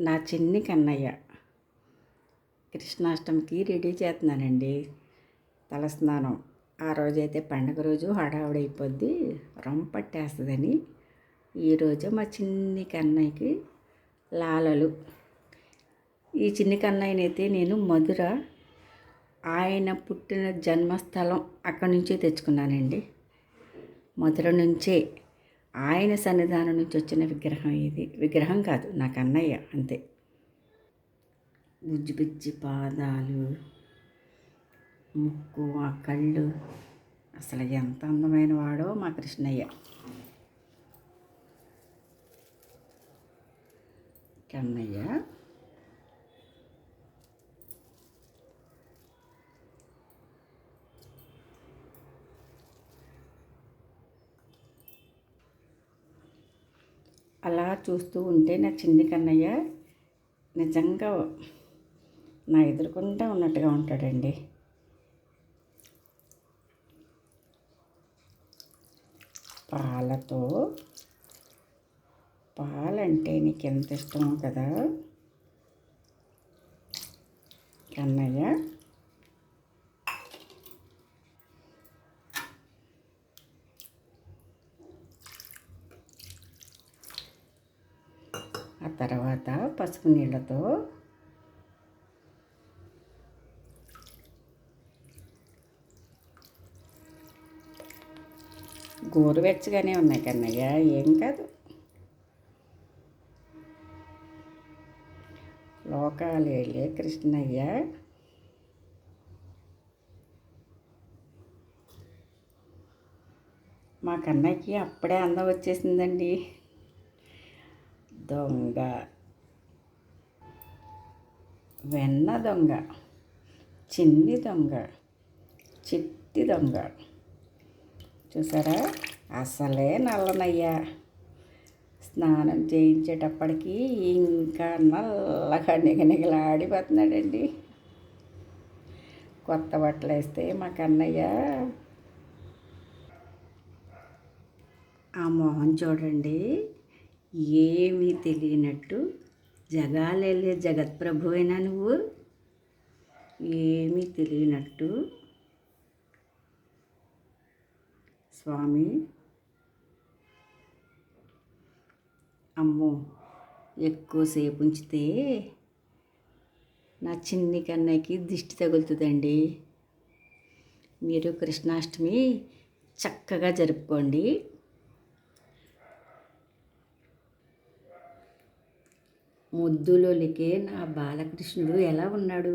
నా చిన్ని కన్నయ్య. కృష్ణాష్టమికి రెడీ చేస్తున్నానండి. తలస్నానం. ఆ రోజైతే పండగ రోజు హడావుడైపోద్ది. రొంపట్టేస్తుందని ఈరోజు మా చిన్ని కన్నయ్యకి లాలలు. ఈ చిన్ని కన్నయ్యనైతే నేను మధుర. ఆయన పుట్టిన జన్మస్థలం అక్కడి నుంచే తెచ్చుకున్నానండి. మధుర నుంచే. ఆయన సన్నిధానం నుంచి వచ్చిన విగ్రహం ఇది విగ్రహం కాదు నాకు అన్నయ్య అంతే. బుజ్జి బుజ్జి పాదాలు ముక్కు ఆ కళ్ళు. అసలు ఎంత అందమైన వాడో మా కృష్ణయ్య. కన్నయ్య? అలా చూస్తూ ఉంటే నా చిన్ని కన్నయ్య నిజంగా నా ఎదుర్కొంటా ఉన్నట్టుగా ఉంటాడండి. పాలతో పాలంటే నీకు ఎంత ఇష్టమో కదా. కన్నయ్య ఆ తర్వాత పసుపు నీళ్ళతో గోరువెచ్చగానే ఉన్నాయి కన్నయ్య ఏం కాదు. లోకాలేలే కృష్ణయ్య. మా కన్నయ్యకి అప్పుడే అందం వచ్చేసిందండి. దొంగ. వెన్న దొంగ చిన్ని దొంగ చిట్టి దొంగ. చూసారా? అసలే నల్లనయ్యా. స్నానం చేయించేటప్పటికి ఇంకా నల్లగా నిగనిగలాడిపోతున్నాడండి. కొత్త బట్టలు వేస్తే మా కన్నయ్య. ఆ మొహం చూడండి. ఏమీ తెలియనట్టు జగాలేలే జగత్ప్రభు అయినా నువ్వు. ఏమీ తెలియనట్టు స్వామి. అమ్మో ఎక్కువసేపు ఉంచితే నా చిన్ని కన్నయ్యకి దిష్టి తగులుతుందండి. మీరు కృష్ణాష్టమి చక్కగా జరుపుకోండి. ముద్దులోలికే నా బాలకృష్ణుడు ఎలా ఉన్నాడు?